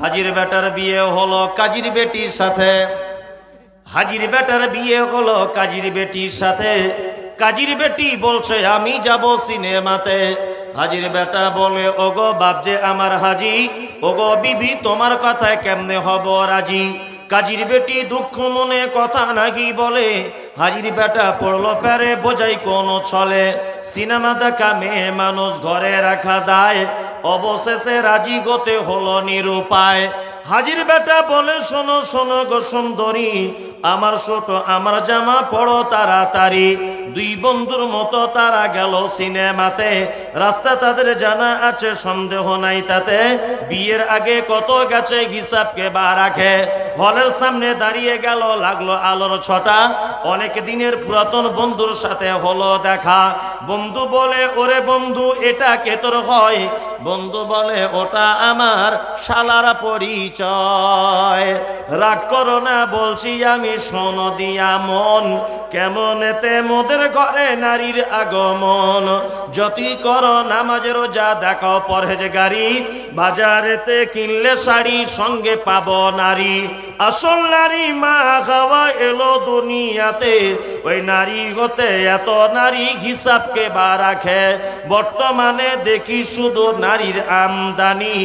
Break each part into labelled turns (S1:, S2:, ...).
S1: হাজির বেটার বিয়ে হলো কাজির বেটির সাথে। হাজির বেটার বিয়ে হলো কাজীর বেটির সাথে। কাজীর বেটি বলছে, আমি যাব সিনেমাতে। হাজির বেটা বলে, ওগো বাপজে আমার হাজি, ওগো বিবি তোমার কথায় কেমনে হব রাজি? কাজির বেটি দুঃখ মনে কথা নাকি বলে। হাজির বেটা পড়ল প্যারে, বোঝাই কোন ছলে। সিনেমা দেখা মেয়ে মানুষ ঘরে রাখা দায়। অবশেষে রাজি গতে হলো নিরুপায়। হাজির বেটা বলে শোনো শোনো গো সুন্দরী আমার ছোট, আমার জামা পড়ো তাড়াতাড়ি। দুই বন্ধুর মতো তারা গেল সিনেমাতে। রাস্তা তাদের জানা আছে, সন্দেহ নাই তাতে। বিয়ের আগে কত গেছে হিসাবকে বা রাখে। হলের সামনে দাঁড়িয়ে গেল, লাগল আলোর ছটা। অনেক দিনের পুরাতন বন্ধুর সাথে হলো দেখা। বন্ধু বলে, ওরে বন্ধু, এটা কে তোর হয়? বন্ধু বলে, ওটা আমার শালার পরিচয়। রাগ করো না, বলছি আমি শোন দিয়া মন কেমন এতে মোদের ঘরে নারীর আগমন? যতি কর নামাজেরও যা দেখো পরহেজ গাড়ি বাজারেতে কিনলে শাড়ি, সঙ্গে পাব নারী। আসল নারী মা খাওয়া এলো দুনিয়াতে ওই নারী হতে এত নারী হিসাবকে বা রাখে? বর্তমানে দেখি শুধু নারীর আমদানি।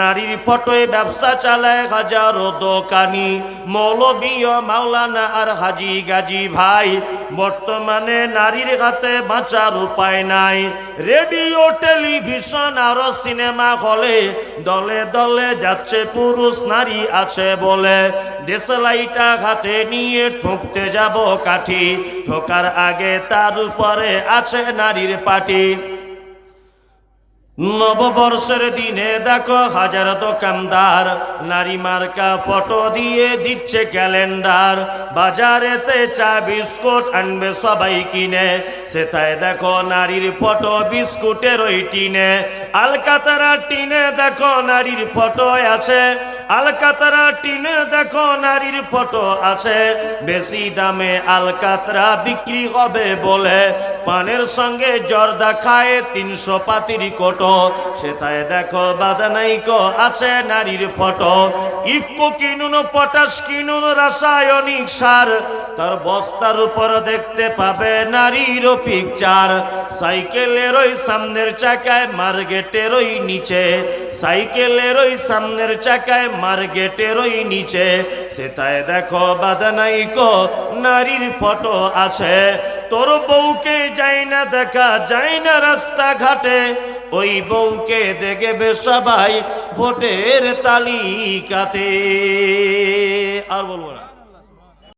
S1: নারীর ফটোয় ব্যবসা চালায় হাজারো দোকানি। মৌলবীয় মাওলানা আর হাজি গাজি ভাই, বর্তমানে নারীর হাতে বাঁচার উপায় নাই। রেডিও, টেলিভিশন আর সিনেমা হলে দলে দলে যাচ্ছে পুরুষ নারী আছে বলে। দেশলাইটা হাতে নিয়ে ঠুকতে যাব কাঠি। ঠোকার আগে তার উপরে আছে নারীর পাটি। নববর্ষের দিনে দেখো হাজার দোকানদার, নারী মার্কা ফটো দিয়ে দিচ্ছে ক্যালেন্ডার। বাজারেতে চা, বিস্কুট আনবে সবাই কিনে সেটাই দেখো নারীর ফটো বিস্কুটের ওই টিনে। আলকাতারা টিনে দেখো নারীর ফটো আছে। আলকাতরা টিনে দেখো নারীর ফটো আছে। বেশি দামে আলকাতরা বিক্রি হবে বলে পানের সঙ্গে জর্দা খায় তিনশো পাতির কোটো। সেটাই দেখো বাদানাইকো আছে নারীর ফটো। ইফকো কিনুন, পটাশ কিনুন রাসায়নিক সার। তার বস্তার উপর দেখতে পাবে নারীর পিকচার সাইকেলের ওই সামনের চাকায় মার্কেটের ওই নিচে সাইকেলের ওই সামনের চাকায় মার্কেটের ওই নিচে। সেটাই দেখো বাদানাইকো নারীর ফটো আছে। তোর বউকে যাই না দেখা যায় না রাস্তাঘাটে। ওই বউকে দেখবে সবাই ভোটের তালিকাতে। আর বলব না।